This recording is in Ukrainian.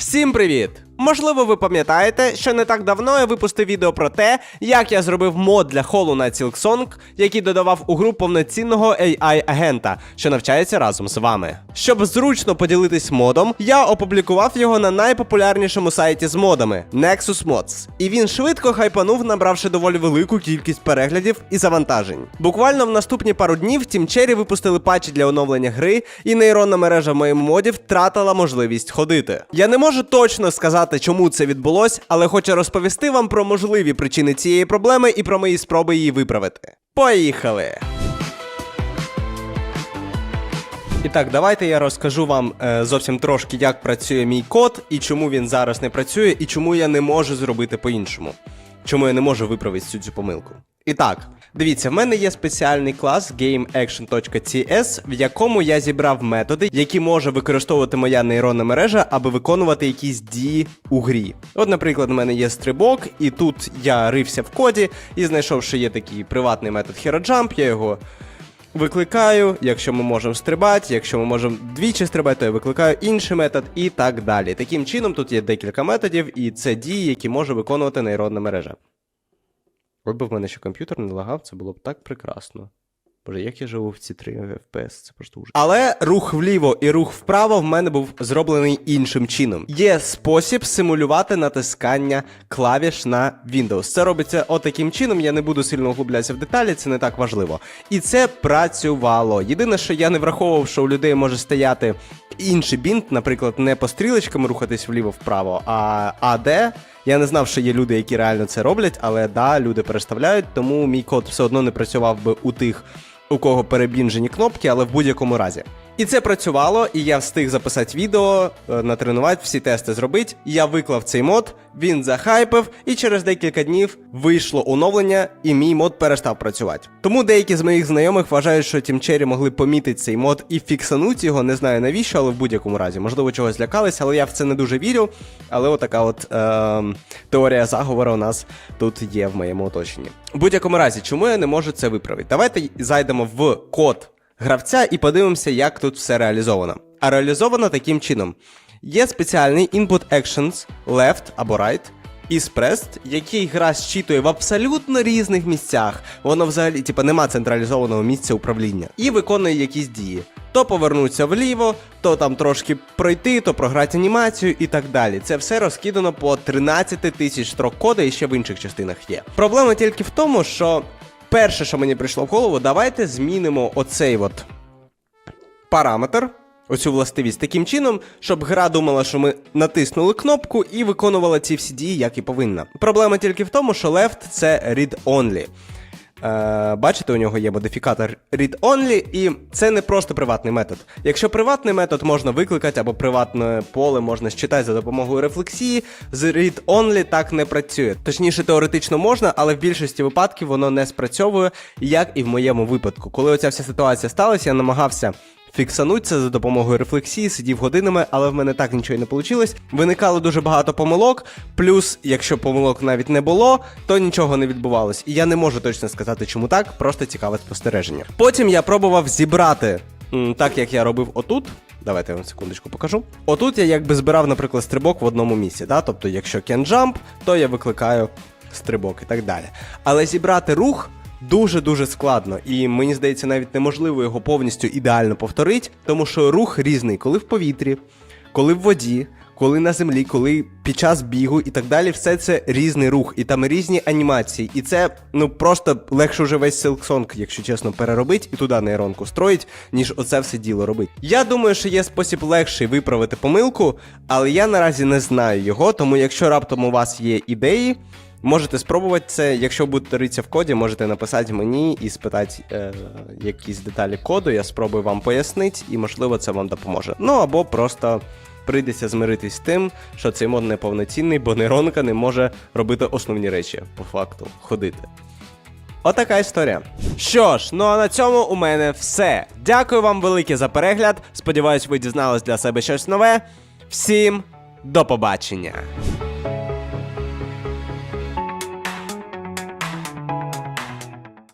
Всім привіт! Можливо, ви пам'ятаєте, що не так давно я випустив відео про те, як я зробив мод для Hollow Knight Silksong, який додавав у гру повноцінного AI-агента, що навчається разом з вами. Щоб зручно поділитись модом, я опублікував його на найпопулярнішому сайті з модами Nexus Mods. І він швидко хайпанув, набравши доволі велику кількість переглядів і завантажень. Буквально в наступні пару днів Cherry випустили патчі для оновлення гри, і нейронна мережа в моєму моді втратила можливість ходити. Я не можу точно сказати, чому це відбулось, але хочу розповісти вам про можливі причини цієї проблеми і про мої спроби її виправити. Поїхали! І так, давайте я розкажу вам е, зовсім трошки, як працює мій код, і чому він зараз не працює, і чому я не можу зробити по-іншому. Чому я не можу виправити цю цю помилку. І так, дивіться, в мене є спеціальний клас GameAction.ts, в якому я зібрав методи, які може використовувати моя нейронна мережа, аби виконувати якісь дії у грі. От, наприклад, в мене є стрибок, і тут я рився в коді і знайшов, що є такий приватний метод HeroJump, я його викликаю, якщо ми можемо стрибати, якщо ми можемо двічі стрибати, то я викликаю інший метод і так далі. Таким чином, тут є декілька методів, і це дії, які може виконувати нейронна мережа. Ой би в мене ще комп'ютер не лагав, це було б так прекрасно. Боже, як я живу в ці 3 FPS, це просто ужас. Але рух вліво і рух вправо в мене був зроблений іншим чином. Є спосіб симулювати натискання клавіш на Windows. Це робиться отаким чином. Я не буду сильно углублятися в деталі, це не так важливо. І це працювало. Єдине, що я не враховував, що у людей може стояти інший бінт, наприклад, не по стрілочкам рухатись вліво-вправо, а АД. Я не знав, що є люди, які реально це роблять, але да, люди переставляють, тому мій код все одно не працював би у тих, у кого перебінжені кнопки, але в будь-якому разі. І це працювало, і я встиг записати відео, е, натренувати, всі тести зробити. Я виклав цей мод, він захайпив, і через декілька днів вийшло оновлення, і мій мод перестав працювати. Тому деякі з моїх знайомих вважають, що Team Cherry могли помітити цей мод і фіксануть його, не знаю навіщо, але в будь-якому разі. Можливо, чогось злякались, але я в це не дуже вірю. Але отака от е- теорія заговору у нас тут є в моєму оточенні. В будь-якому разі, чому я не можу це виправити? Давайте зайдемо в код гравця і подивимося, як тут все реалізовано. А реалізовано таким чином: є спеціальний input actions left або right. І pressed, який гра щитує в абсолютно різних місцях. Воно взагалі, типа, нема централізованого місця управління. І виконує якісь дії. То повернутися вліво, то там трошки пройти, то програти анімацію і так далі. Це все розкидано по 13 тисяч строк коду і ще в інших частинах є. Проблема тільки в тому, що перше, що мені прийшло в голову, давайте змінимо оцей от параметр, оцю властивість таким чином, щоб гра думала, що ми натиснули кнопку і виконувала ці всі дії, як і повинна. Проблема тільки в тому, що left це read-only. Е, бачите, у нього є модифікатор read-only, і це не просто приватний метод. Якщо приватний метод можна викликати або приватне поле можна считати за допомогою рефлексії, з read-only так не працює. Точніше, теоретично можна, але в більшості випадків воно не спрацьовує, як і в моєму випадку. Коли оця вся ситуація сталася, я намагався. Фіксануть це за допомогою рефлексії, сидів годинами, але в мене так нічого і не вийшло. Виникало дуже багато помилок. Плюс, якщо помилок навіть не було, то нічого не відбувалось. І я не можу точно сказати, чому так, просто цікаве спостереження. Потім я пробував зібрати, так як я робив отут. Давайте я вам секундочку покажу. Отут я якби збирав, наприклад, стрибок в одному місці. Да? Тобто, якщо jump, то я викликаю стрибок і так далі. Але зібрати рух. Дуже-дуже складно, і мені здається, навіть неможливо його повністю ідеально повторити, тому що рух різний, коли в повітрі, коли в воді, коли на землі, коли під час бігу і так далі, все це різний рух, і там різні анімації. І це ну просто легше вже весь Silksong, якщо чесно, переробити і туди нейронку строїть, ніж оце все діло робити. Я думаю, що є спосіб легший виправити помилку, але я наразі не знаю його, тому якщо раптом у вас є ідеї. Можете спробувати це. Якщо будете ритися в коді, можете написати мені і спитати е, якісь деталі коду. Я спробую вам пояснити, і можливо це вам допоможе. Ну або просто прийдеться змиритись з тим, що цей мод неповноцінний, бо нейронка не може робити основні речі, по факту, ходити. Отака історія. Що ж, ну а на цьому у мене все. Дякую вам велике за перегляд. Сподіваюсь, ви дізнались для себе щось нове. Всім до побачення!